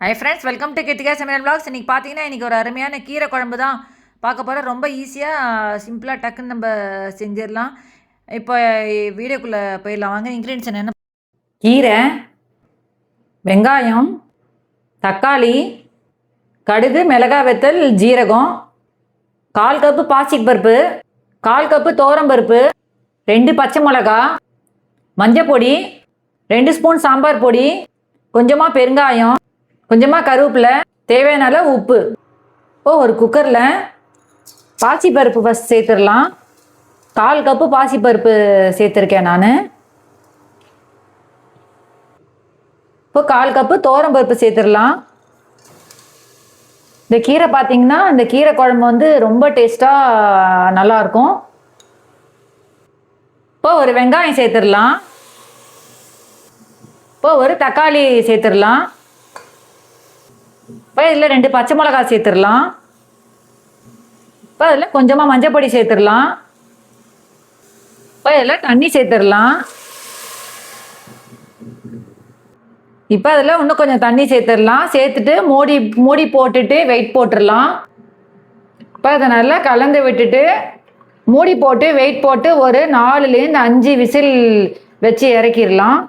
Hi friends welcome to Kettika சமையல் blocks இன்றைக்கி பார்த்தீங்கன்னா இன்றைக்கி ஒரு அருமையான கீரை குழம்பு தான் பார்க்க போகிறோம் ரொம்ப ஈஸியாக சிம்பிளாக டக்குன்னு நம்ம செஞ்சிடலாம். இப்போ வீடியோக்குள்ளே போயிடலாம். வாங்க இன்க்ரீடியன்ஸ் என்னென்ன கீரை வெங்காயம் தக்காளி கடுகு மிளகாய் வெத்தல் ஜீரகம் கால் கப்பு பாசிப்பருப்பு கால் கப்பு பருப்பு ரெண்டு பச்சை மிளகா மஞ்சள் பொடி ரெண்டு ஸ்பூன் சாம்பார் பொடி கொஞ்சமாக பெருங்காயம் கொஞ்சமாக கருவேப்பிலை தேவையான அளவு உப்பு. இப்போ ஒரு குக்கரில் பாசிப்பருப்பு ஃபஸ்ட் சேர்த்துடலாம். கால் கப்பு பாசிப்பருப்பு சேர்த்துருக்கேன் நான். இப்போ கால் கப்பு தோரம்பருப்பு சேர்த்துடலாம். இந்த கீரை பார்த்தீங்கன்னா இந்த கீரை குழம்பு வந்து ரொம்ப டேஸ்ட்டாக நல்லாயிருக்கும் இப்போ ஒரு வெங்காயம் சேர்த்துடலாம். இப்போ ஒரு தக்காளி சேர்த்துடலாம். இப்போ இதில் ரெண்டு பச்சை மிளகாய் சேர்த்துடலாம். இப்போ அதில் கொஞ்சமாக மஞ்சள் பொடி சேர்த்துடலாம். இப்போ இதில் தண்ணி சேர்த்துடலாம். இப்போ அதில் இன்னும் கொஞ்சம் தண்ணி சேர்த்துடலாம். சேர்த்துட்டு மூடி மூடி போட்டுட்டு வெயிட் போட்டுடலாம். இப்போ அதை நல்லா கலந்து விட்டுட்டு மூடி போட்டு வெயிட் போட்டு ஒரு நாலுலேருந்து அஞ்சு விசில் வச்சு இறக்கிடலாம்.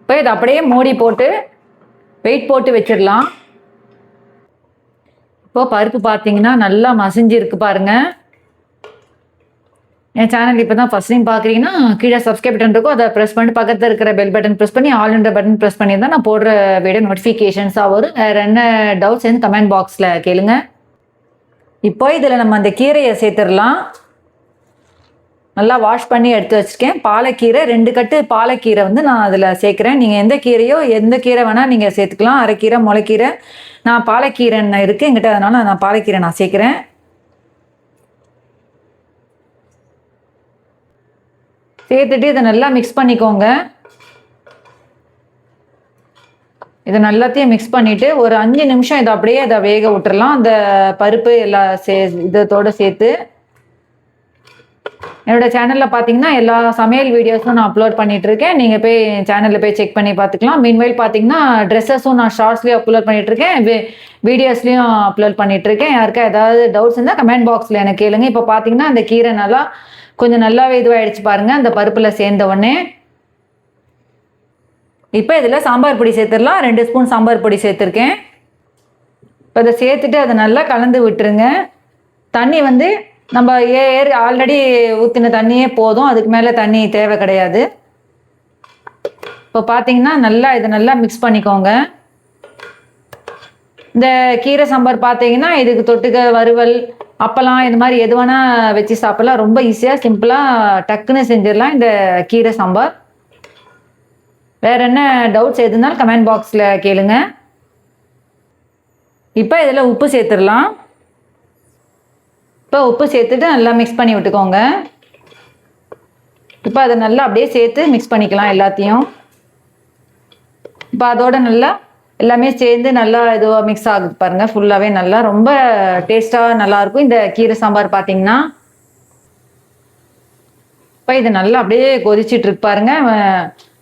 இப்போ இதை அப்படியே மூடி போட்டு வெயிட் போட்டு வச்சிடலாம். இப்போ பருப்பு பார்த்தீங்கன்னா நல்லா மசிஞ்சிருக்கு பாருங்கள் என் சேனல் இப்போ தான் ஃபஸ்ட் டைம் பார்க்குறீங்கன்னா கீழே சப்ஸ்கிரைப் பட்டன் இருக்கும். அதை ப்ரெஸ் பண்ணிட்டு பக்கத்தில் இருக்கிற பெல் பட்டன் ப்ரெஸ் பண்ணி ஆல் என்ற பட்டன் ப்ரெஸ் பண்ணி தான் நான் போடுற வீடியோ நோட்டிஃபிகேஷன்ஸாக வரும். வேறு என்ன டவுட்ஸ் வந்து கமெண்ட் பாக்ஸில் கேளுங்க. இப்போ இதில் நம்ம அந்த கீரையை சேர்த்துடலாம். நல்லா வாஷ் பண்ணி எடுத்து வச்சுருக்கேன். பாலக்கீரை ரெண்டு கட்டு பாலக்கீரை வந்து நான் அதில் சேர்க்குறேன். நீங்கள் எந்த கீரையோ எந்த கீரை வேணால் நீங்கள் சேர்த்துக்கலாம். அரைக்கீரை முளைக்கீரை நான் பாலக்கீரை இருக்குது எங்கிட்ட அதனால் நான் பாலக்கீரை நான் சேர்க்குறேன். சேர்த்துட்டு இதை நல்லா மிக்ஸ் பண்ணிக்கோங்க. இதை நல்லாத்தையும் மிக்ஸ் பண்ணிவிட்டு ஒரு அஞ்சு நிமிஷம் இதை அப்படியே அதை வேக விட்டுறலாம். அந்த பருப்பு எல்லாம் சே இதத்தோடு சேர்த்து என்னோட சேனலில் பார்த்தீங்கன்னா எல்லா சமையல் வீடியோஸும் நான் அப்லோட் பண்ணிட்டு இருக்கேன் நீங்கள் போய் சேனலில் போய் செக் பண்ணி பார்த்துக்கலாம் மீன்வைல் பார்த்தீங்கன்னா ட்ரெஸ்ஸஸும் நான் ஷார்ட்ஸ்லேயும் அப்லோட் பண்ணிட்டு இருக்கேன் வீடியோஸ்லையும் அப்லோட் பண்ணிட்டு இருக்கேன் யாருக்கா ஏதாவது டவுட்ஸ் இருந்தால் கமெண்ட் பாக்ஸில் எனக்கு கேளுங்க. இப்போ பார்த்தீங்கன்னா அந்த கீரை நல்லா கொஞ்சம் நல்லாவே இதுவாகிடுச்சு பாருங்க. அந்த பருப்பில் சேர்ந்த உடனே இப்போ இதில் சாம்பார் பொடி சேர்த்துடலாம். ரெண்டு ஸ்பூன் சாம்பார் பொடி சேர்த்துருக்கேன். இப்போ இதை சேர்த்துட்டு அதை நல்லா கலந்து விட்டுருங்க. தண்ணி வந்து நம்ம ஏர் ஆல்ரெடி ஊற்றின தண்ணியே போதும். அதுக்கு மேலே தண்ணி தேவை கிடையாது. இப்போ பார்த்தீங்கன்னா நல்லா இதை நல்லா மிக்ஸ் பண்ணிக்கோங்க. இந்த கீரை சாம்பார் பார்த்தீங்கன்னா இதுக்கு தொட்டுக்க வறுவல் அப்பளம் இது மாதிரி எது வேணால் வச்சு சாப்பிடலாம். ரொம்ப ஈஸியாக சிம்பிளாக டக்குன்னு செஞ்சிடலாம் இந்த கீரை சாம்பார். வேற என்ன டவுட்ஸ் எது இருந்தாலும் கமெண்ட் பாக்ஸில் கேளுங்க. இப்போ இதில் உப்பு சேர்த்துடலாம். இப்போ உப்பு சேர்த்துட்டு நல்லா மிக்ஸ் பண்ணி விட்டுக்கோங்க. இப்போ அதை நல்லா அப்படியே சேர்த்து மிக்ஸ் பண்ணிக்கலாம் எல்லாத்தையும். இப்போ அதோட நல்லா எல்லாமே சேர்ந்து நல்லா இதுவாக மிக்ஸ் ஆகுது பாருங்கள் ஃபுல்லாகவே நல்லா ரொம்ப டேஸ்ட்டாக நல்லாயிருக்கும். இந்த கீரை சாம்பார் பார்த்தீங்கன்னா. இப்போ இது நல்லா அப்படியே கொதிச்சிட்டு இருக்கு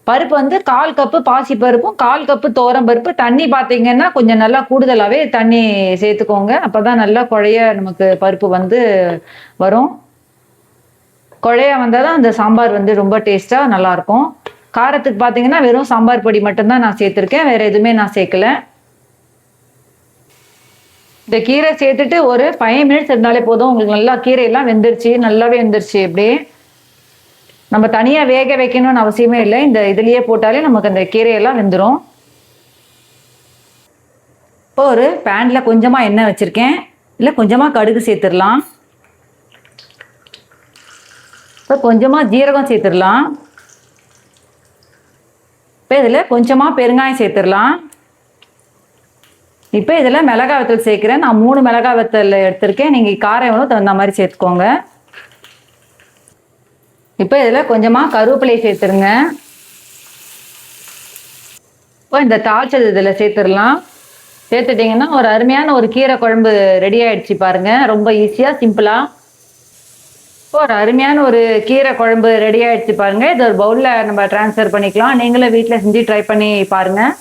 பருப்பு வந்து கால் கப்பு பாசி பருப்பும் கால் கப்பு தோரம் பருப்பு. தண்ணி பார்த்தீங்கன்னா கொஞ்சம் நல்லா கூடுதலாகவே தண்ணி சேர்த்துக்கோங்க. அப்போ தான் நல்லா குழைய நமக்கு பருப்பு வந்து வரும். குழைய வந்தால் தான் அந்த சாம்பார் வந்து ரொம்ப டேஸ்ட்டாக நல்லாயிருக்கும். காரத்துக்கு பார்த்தீங்கன்னா வெறும் சாம்பார் பொடி மட்டும்தான் நான் சேர்த்துருக்கேன். வேறு எதுவுமே நான் சேர்க்கல. இந்த கீரை சேர்த்துட்டு ஒரு ஃபைவ் மினிட்ஸ் இருந்தாலே போதும். உங்களுக்கு நல்லா கீரையெல்லாம் வெந்துருச்சு. நல்லாவே வெந்துருச்சு அப்படியே. நம்ம தனியாக வேக வைக்கணும்னு அவசியமே இல்லை. இந்த இதுலேயே போட்டாலே நமக்கு அந்த கீரையெல்லாம் வெந்துடும் இப்போ ஒரு பேனில் கொஞ்சமாக எண்ணெய் வச்சுருக்கேன். இல்லை கொஞ்சமாக கடுகு சேர்த்துடலாம். இப்போ கொஞ்சமாக ஜீரகம் சேர்த்துடலாம். இப்போ இதில் கொஞ்சமாக பெருங்காயம் சேர்த்துடலாம். இப்போ இதில் மிளகாய் வத்தல் சேர்க்குறேன். நான் மூணு மிளகாய் வத்தல் எடுத்திருக்கேன். நீங்கள் காரம் எவ்வளோ தகுந்த மாதிரி சேர்த்துக்கோங்க. இப்போ இதில் கொஞ்சமாக கருவேப்பிலை சேர்த்துருங்க. இப்போ இந்த தாளிச்சது இதில் சேர்த்துடலாம். சேர்த்துட்டிங்கன்னா ஒரு அருமையான ஒரு கீரை குழம்பு ரெடி ஆகிடுச்சு பாருங்கள் ரொம்ப ஈஸியாக சிம்பிளாக இப்போ ஒரு அருமையான ஒரு கீரை குழம்பு ரெடி ஆகிடுச்சு பாருங்கள் இது ஒரு பவுலில் நம்ம ட்ரான்ஸ்ஃபர் பண்ணிக்கலாம். நீங்களும் வீட்டில் செஞ்சு ட்ரை பண்ணி பாருங்கள்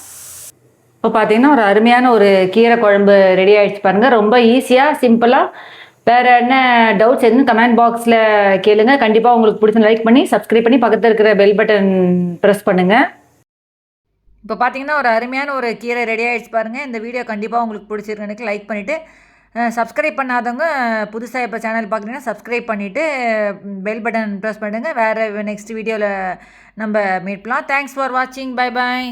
இப்போ பார்த்தீங்கன்னா ஒரு அருமையான ஒரு கீரை குழம்பு ரெடி ஆகிடுச்சு பாருங்கள் ரொம்ப ஈஸியாக சிம்பிளாக வேறு என்ன டவுட்ஸ் எதுவும் கமெண்ட் பாக்ஸில் கேளுங்க. கண்டிப்பாக உங்களுக்கு பிடிச்ச லைக் பண்ணி சப்ஸ்கிரைப் பண்ணி பக்கத்தில் இருக்கிற பெல் பட்டன் ப்ரெஸ் பண்ணுங்கள் இப்போ பார்த்தீங்கன்னா ஒரு அருமையான ஒரு கீரை ரெடி ஆகிடுச்சு பாருங்கள் இந்த வீடியோ கண்டிப்பாக உங்களுக்கு பிடிச்சிருக்கு லைக் பண்ணிவிட்டு சப்ஸ்கிரைப் பண்ணாதவங்க புதுசாக இப்போ சேனல் பார்க்குறீங்கன்னா சப்ஸ்கிரைப் பண்ணிவிட்டு பெல் பட்டன் ப்ரெஸ் பண்ணுங்கள் வேறு நெக்ஸ்ட் வீடியோவில் நம்ம மீட் பண்ணலாம். தேங்க்ஸ் ஃபார் வாட்சிங் பை பாய்